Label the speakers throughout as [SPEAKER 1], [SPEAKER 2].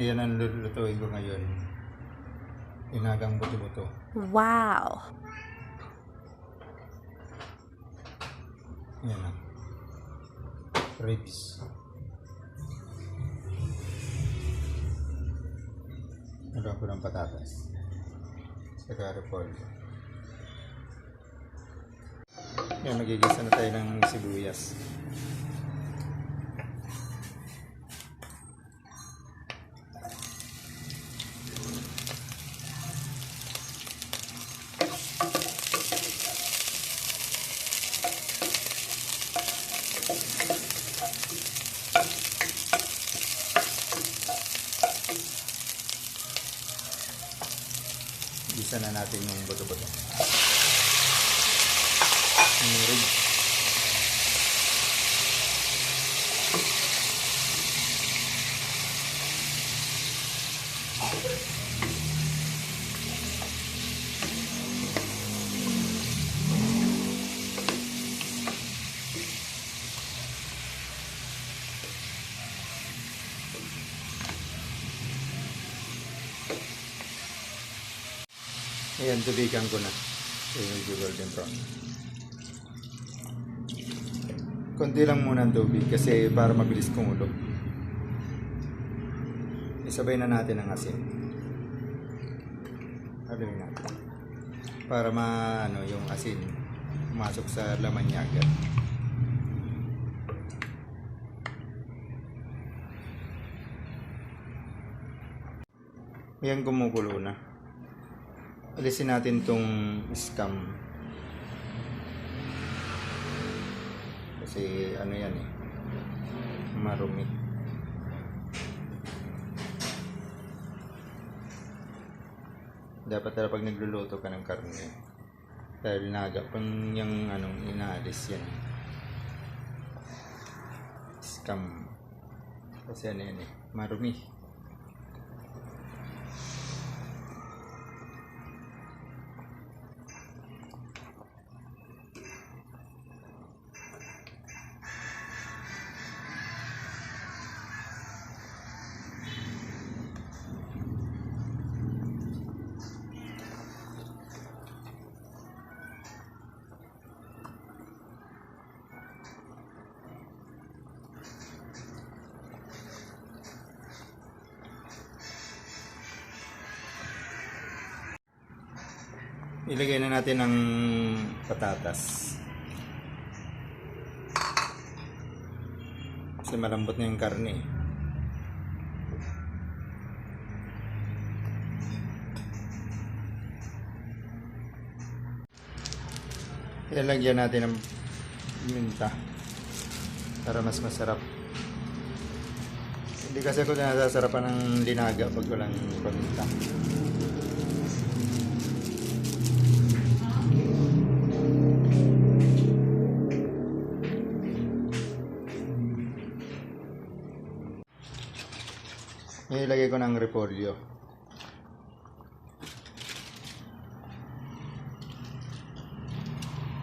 [SPEAKER 1] Ayan ang lulutuin ko ngayon. Inagang buto-buto.
[SPEAKER 2] Wow.
[SPEAKER 1] Ayan na. Ribs. Nagawa ko ng patatas. Saka repolyo. Yan, magigisa na tayo ng sibuyas. Gisa na natin yung buto-buto. Yung ribs. Ayan, tubigan ko na. Yung medyo golden brown. Konti lang muna ang tubig kasi para mabilis kumulo. Isabay na natin ang asin. Haluin natin. Para ma, ano, yung asin pumasok sa laman niya agad. Ayan, kumukulo na. Alisin natin tong scam. Kasi ano yan eh. Marumi. Dapat talaga pag nagluluto ka ng karne. Dahil naga pang yung anong inaalis yan. Scam. Kasi ano yan eh. Marumi. Ilagay na natin ang patatas. Kasi malambot na yung karne. eh. Ilalagyan natin ng minta para mas masarap. Hindi kasi ako nasasarapan ng linaga pag walang paminta. Nilagay ko ng repolyo.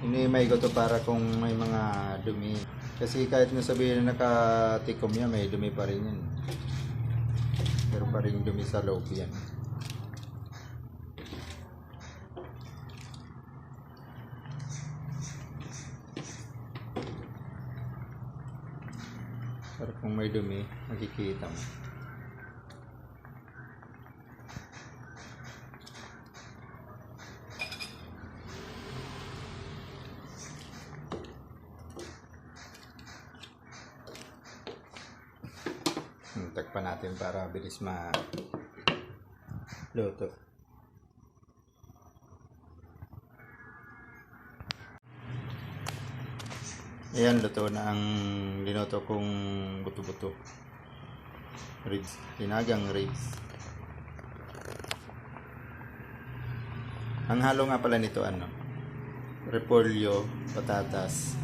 [SPEAKER 1] Inimay ko to para kung may mga dumi. Kasi kahit na sabihin na nakatikom yan, may dumi pa rin yan. Pero pa rin dumi sa loob yan. Pero kung may dumi, makikita mo. Hmm, Takpan natin para bilis ma luto. Ayan, luto na ang linoto kong buto-buto. Ribs. Linagang ribs. Ang halo nga pala nito ano, repolyo, patatas.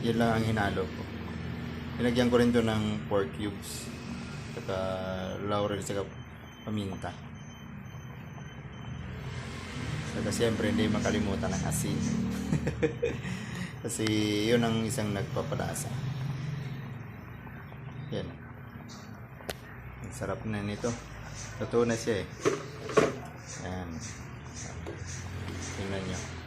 [SPEAKER 1] Yun lang ang hinalo ko. Pinagyan ko rin to ng pork cubes. Saka laurel, saka paminta. Saka siyempre hindi makalimutan ng asin. Kasi yun ang isang nagpapalasa. Yan. Ang sarap na nito. Totoo na siya eh. Ayan. Tingnan nyo.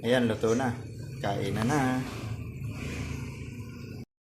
[SPEAKER 1] Ayan, luto na. Kain na na.